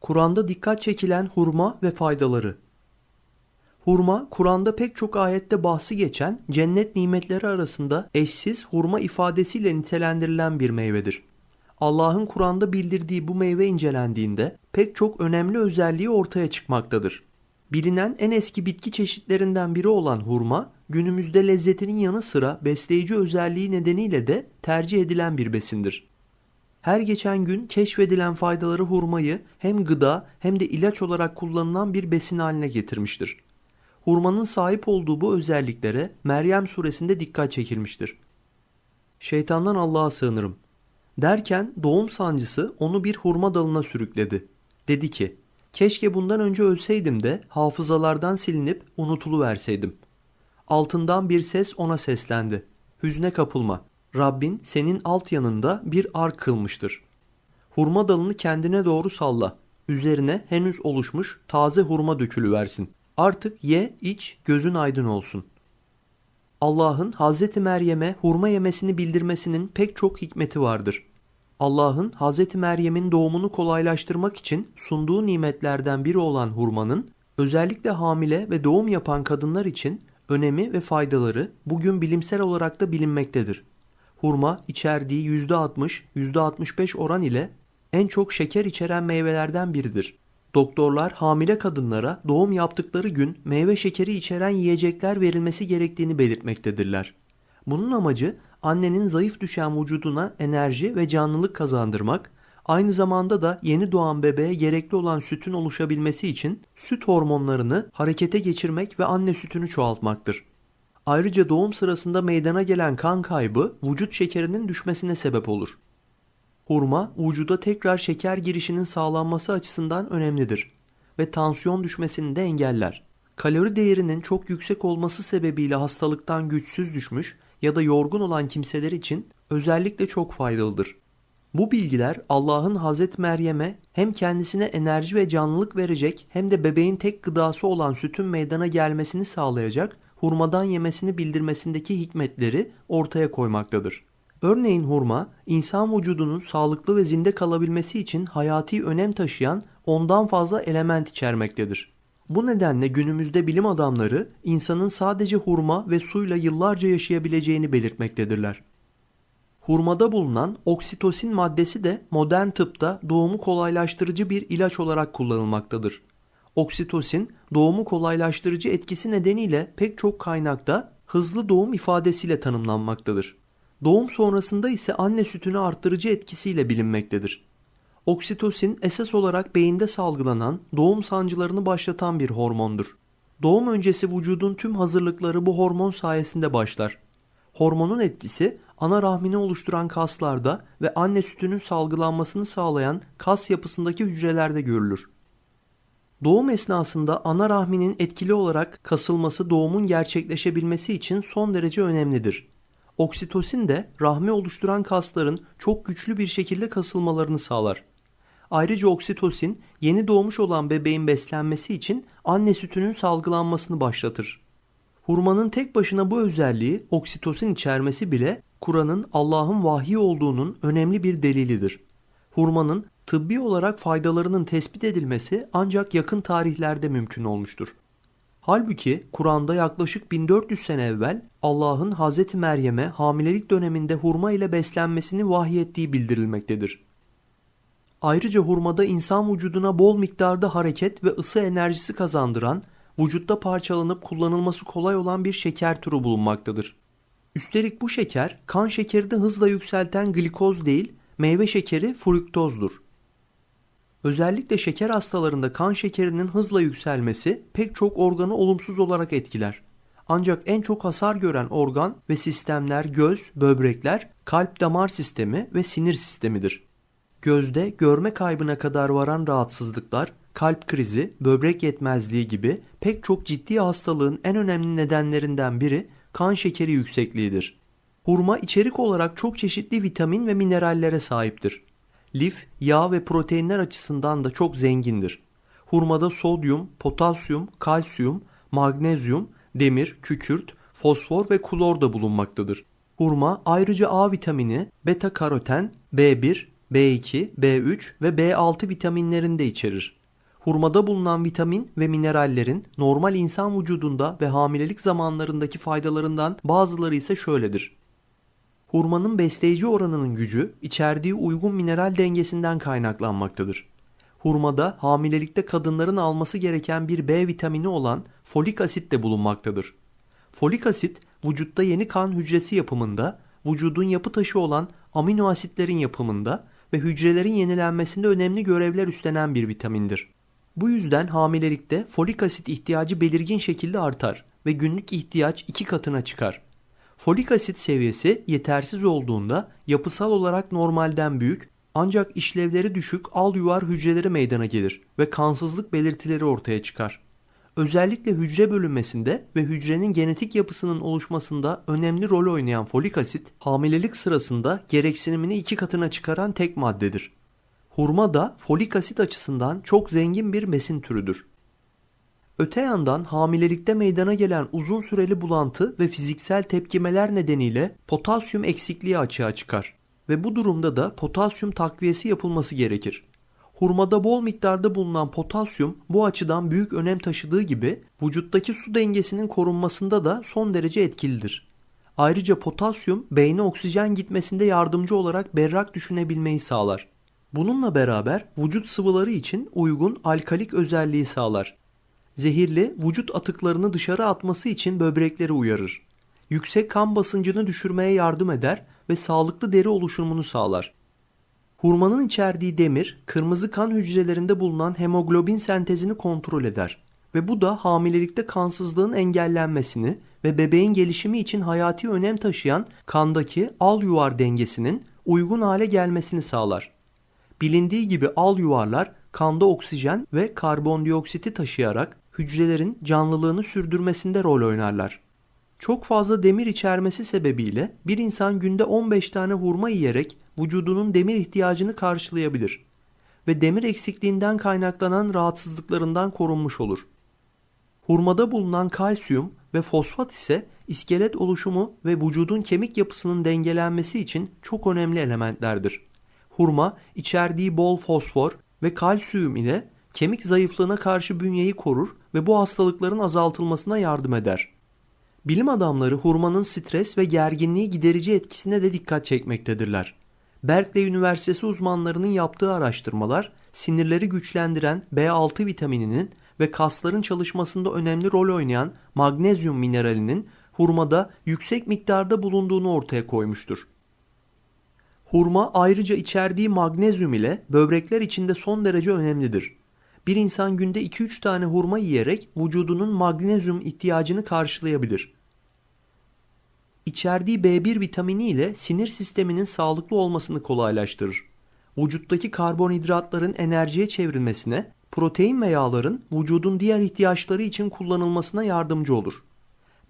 Kur'an'da dikkat çekilen hurma ve faydaları. Hurma, Kur'an'da pek çok ayette bahsi geçen cennet nimetleri arasında eşsiz hurma ifadesiyle nitelendirilen bir meyvedir. Allah'ın Kur'an'da bildirdiği bu meyve incelendiğinde pek çok önemli özelliği ortaya çıkmaktadır. Bilinen en eski bitki çeşitlerinden biri olan hurma, günümüzde lezzetinin yanı sıra besleyici özelliği nedeniyle de tercih edilen bir besindir. Her geçen gün keşfedilen faydaları hurmayı hem gıda hem de ilaç olarak kullanılan bir besin haline getirmiştir. Hurmanın sahip olduğu bu özelliklere Meryem suresinde dikkat çekilmiştir. Şeytandan Allah'a sığınırım. Derken doğum sancısı onu bir hurma dalına sürükledi. Dedi ki, keşke bundan önce ölseydim de hafızalardan silinip unutuluverseydim. Altından bir ses ona seslendi. Hüzne kapılma. Rabbin senin alt yanında bir ar kılmıştır. Hurma dalını kendine doğru salla. Üzerine henüz oluşmuş taze hurma dökülüversin. Artık ye, iç, gözün aydın olsun. Allah'ın Hazreti Meryem'e hurma yemesini bildirmesinin pek çok hikmeti vardır. Allah'ın Hazreti Meryem'in doğumunu kolaylaştırmak için sunduğu nimetlerden biri olan hurmanın özellikle hamile ve doğum yapan kadınlar için önemi ve faydaları bugün bilimsel olarak da bilinmektedir. Hurma içerdiği %60, %65 oran ile en çok şeker içeren meyvelerden biridir. Doktorlar hamile kadınlara doğum yaptıkları gün meyve şekeri içeren yiyecekler verilmesi gerektiğini belirtmektedirler. Bunun amacı annenin zayıf düşen vücuduna enerji ve canlılık kazandırmak, aynı zamanda da yeni doğan bebeğe gerekli olan sütün oluşabilmesi için süt hormonlarını harekete geçirmek ve anne sütünü çoğaltmaktır. Ayrıca doğum sırasında meydana gelen kan kaybı vücut şekerinin düşmesine sebep olur. Hurma vücuda tekrar şeker girişinin sağlanması açısından önemlidir ve tansiyon düşmesini de engeller. Kalori değerinin çok yüksek olması sebebiyle hastalıktan güçsüz düşmüş ya da yorgun olan kimseler için özellikle çok faydalıdır. Bu bilgiler Allah'ın Hazreti Meryem'e hem kendisine enerji ve canlılık verecek hem de bebeğin tek gıdası olan sütün meydana gelmesini sağlayacak hurmadan yemesini bildirmesindeki hikmetleri ortaya koymaktadır. Örneğin hurma, insan vücudunun sağlıklı ve zinde kalabilmesi için hayati önem taşıyan ondan fazla element içermektedir. Bu nedenle günümüzde bilim adamları insanın sadece hurma ve suyla yıllarca yaşayabileceğini belirtmektedirler. Hurmada bulunan oksitosin maddesi de modern tıpta doğumu kolaylaştırıcı bir ilaç olarak kullanılmaktadır. Oksitosin doğumu kolaylaştırıcı etkisi nedeniyle pek çok kaynakta hızlı doğum ifadesiyle tanımlanmaktadır. Doğum sonrasında ise anne sütünü arttırıcı etkisiyle bilinmektedir. Oksitosin esas olarak beyinde salgılanan doğum sancılarını başlatan bir hormondur. Doğum öncesi vücudun tüm hazırlıkları bu hormon sayesinde başlar. Hormonun etkisi ana rahmini oluşturan kaslarda ve anne sütünün salgılanmasını sağlayan kas yapısındaki hücrelerde görülür. Doğum esnasında ana rahminin etkili olarak kasılması doğumun gerçekleşebilmesi için son derece önemlidir. Oksitosin de rahmi oluşturan kasların çok güçlü bir şekilde kasılmalarını sağlar. Ayrıca oksitosin yeni doğmuş olan bebeğin beslenmesi için anne sütünün salgılanmasını başlatır. Hurmanın tek başına bu özelliği oksitosin içermesi bile Kur'an'ın Allah'ın vahyi olduğunun önemli bir delilidir. Hurmanın tıbbi olarak faydalarının tespit edilmesi ancak yakın tarihlerde mümkün olmuştur. Halbuki Kur'an'da yaklaşık 1400 sene evvel Allah'ın Hazreti Meryem'e hamilelik döneminde hurma ile beslenmesini vahyettiği bildirilmektedir. Ayrıca hurmada insan vücuduna bol miktarda hareket ve ısı enerjisi kazandıran, vücutta parçalanıp kullanılması kolay olan bir şeker türü bulunmaktadır. Üstelik bu şeker kan şekeri hızla yükselten glikoz değil, meyve şekeri fruktozdur. Özellikle şeker hastalarında kan şekerinin hızla yükselmesi pek çok organı olumsuz olarak etkiler. Ancak en çok hasar gören organ ve sistemler göz, böbrekler, kalp damar sistemi ve sinir sistemidir. Gözde görme kaybına kadar varan rahatsızlıklar, kalp krizi, böbrek yetmezliği gibi pek çok ciddi hastalığın en önemli nedenlerinden biri kan şekeri yüksekliğidir. Hurma içerik olarak çok çeşitli vitamin ve minerallere sahiptir. Lif, yağ ve proteinler açısından da çok zengindir. Hurmada sodyum, potasyum, kalsiyum, magnezyum, demir, kükürt, fosfor ve klor da bulunmaktadır. Hurma ayrıca A vitamini, beta karoten, B1, B2, B3 ve B6 vitaminlerini de içerir. Hurmada bulunan vitamin ve minerallerin normal insan vücudunda ve hamilelik zamanlarındaki faydalarından bazıları ise şöyledir. Hurmanın besleyici oranının gücü içerdiği uygun mineral dengesinden kaynaklanmaktadır. Hurmada hamilelikte kadınların alması gereken bir B vitamini olan folik asit de bulunmaktadır. Folik asit vücutta yeni kan hücresi yapımında, vücudun yapı taşı olan amino asitlerin yapımında ve hücrelerin yenilenmesinde önemli görevler üstlenen bir vitamindir. Bu yüzden hamilelikte folik asit ihtiyacı belirgin şekilde artar ve günlük ihtiyaç iki katına çıkar. Folik asit seviyesi yetersiz olduğunda yapısal olarak normalden büyük ancak işlevleri düşük al yuvar hücreleri meydana gelir ve kansızlık belirtileri ortaya çıkar. Özellikle hücre bölünmesinde ve hücrenin genetik yapısının oluşmasında önemli rol oynayan folik asit, hamilelik sırasında gereksinimini iki katına çıkaran tek maddedir. Hurma da folik asit açısından çok zengin bir besin türüdür. Öte yandan hamilelikte meydana gelen uzun süreli bulantı ve fiziksel tepkimeler nedeniyle potasyum eksikliği açığa çıkar ve bu durumda da potasyum takviyesi yapılması gerekir. Hurmada bol miktarda bulunan potasyum bu açıdan büyük önem taşıdığı gibi vücuttaki su dengesinin korunmasında da son derece etkilidir. Ayrıca potasyum beyne oksijen gitmesinde yardımcı olarak berrak düşünebilmeyi sağlar. Bununla beraber vücut sıvıları için uygun alkalik özelliği sağlar. Zehirli vücut atıklarını dışarı atması için böbrekleri uyarır. Yüksek kan basıncını düşürmeye yardım eder ve sağlıklı deri oluşumunu sağlar. Hurmanın içerdiği demir, kırmızı kan hücrelerinde bulunan hemoglobin sentezini kontrol eder ve bu da hamilelikte kansızlığın engellenmesini ve bebeğin gelişimi için hayati önem taşıyan kandaki al yuvar dengesinin uygun hale gelmesini sağlar. Bilindiği gibi al yuvarlar kanda oksijen ve karbondioksiti taşıyarak hücrelerin canlılığını sürdürmesinde rol oynarlar. Çok fazla demir içermesi sebebiyle bir insan günde 15 tane hurma yiyerek vücudunun demir ihtiyacını karşılayabilir ve demir eksikliğinden kaynaklanan rahatsızlıklarından korunmuş olur. Hurmada bulunan kalsiyum ve fosfat ise iskelet oluşumu ve vücudun kemik yapısının dengelenmesi için çok önemli elementlerdir. Hurma içerdiği bol fosfor ve kalsiyum ile kemik zayıflığına karşı bünyeyi korur ve bu hastalıkların azaltılmasına yardım eder. Bilim adamları hurmanın stres ve gerginliği giderici etkisine de dikkat çekmektedirler. Berkeley Üniversitesi uzmanlarının yaptığı araştırmalar sinirleri güçlendiren B6 vitamininin ve kasların çalışmasında önemli rol oynayan magnezyum mineralinin hurmada yüksek miktarda bulunduğunu ortaya koymuştur. Hurma ayrıca içerdiği magnezyum ile böbrekler içinde son derece önemlidir. Bir insan günde 2-3 tane hurma yiyerek vücudunun magnezyum ihtiyacını karşılayabilir. İçerdiği B1 vitamini ile sinir sisteminin sağlıklı olmasını kolaylaştırır. Vücuttaki karbonhidratların enerjiye çevrilmesine, protein ve yağların vücudun diğer ihtiyaçları için kullanılmasına yardımcı olur.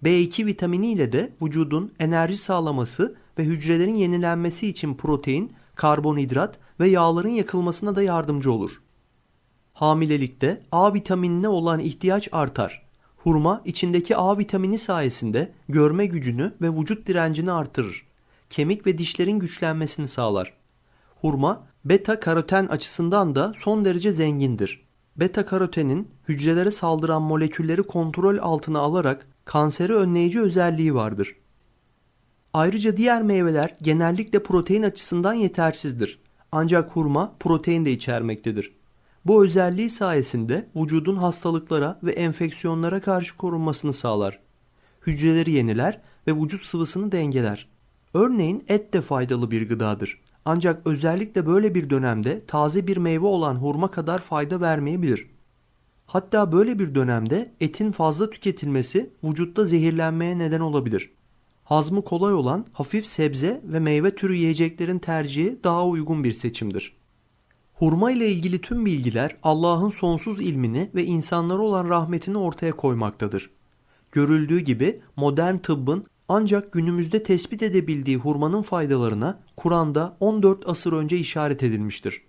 B2 vitamini ile de vücudun enerji sağlaması ve hücrelerin yenilenmesi için protein, karbonhidrat ve yağların yakılmasına da yardımcı olur. Hamilelikte A vitaminine olan ihtiyaç artar. Hurma içindeki A vitamini sayesinde görme gücünü ve vücut direncini artırır. Kemik ve dişlerin güçlenmesini sağlar. Hurma beta karoten açısından da son derece zengindir. Beta karotenin hücrelere saldıran molekülleri kontrol altına alarak kanseri önleyici özelliği vardır. Ayrıca diğer meyveler genellikle protein açısından yetersizdir. Ancak hurma protein de içermektedir. Bu özelliği sayesinde vücudun hastalıklara ve enfeksiyonlara karşı korunmasını sağlar. Hücreleri yeniler ve vücut sıvısını dengeler. Örneğin et de faydalı bir gıdadır. Ancak özellikle böyle bir dönemde taze bir meyve olan hurma kadar fayda vermeyebilir. Hatta böyle bir dönemde etin fazla tüketilmesi vücutta zehirlenmeye neden olabilir. Hazmı kolay olan hafif sebze ve meyve türü yiyeceklerin tercihi daha uygun bir seçimdir. Hurma ile ilgili tüm bilgiler Allah'ın sonsuz ilmini ve insanlara olan rahmetini ortaya koymaktadır. Görüldüğü gibi modern tıbbın ancak günümüzde tespit edebildiği hurmanın faydalarına Kur'an'da 14 asır önce işaret edilmiştir.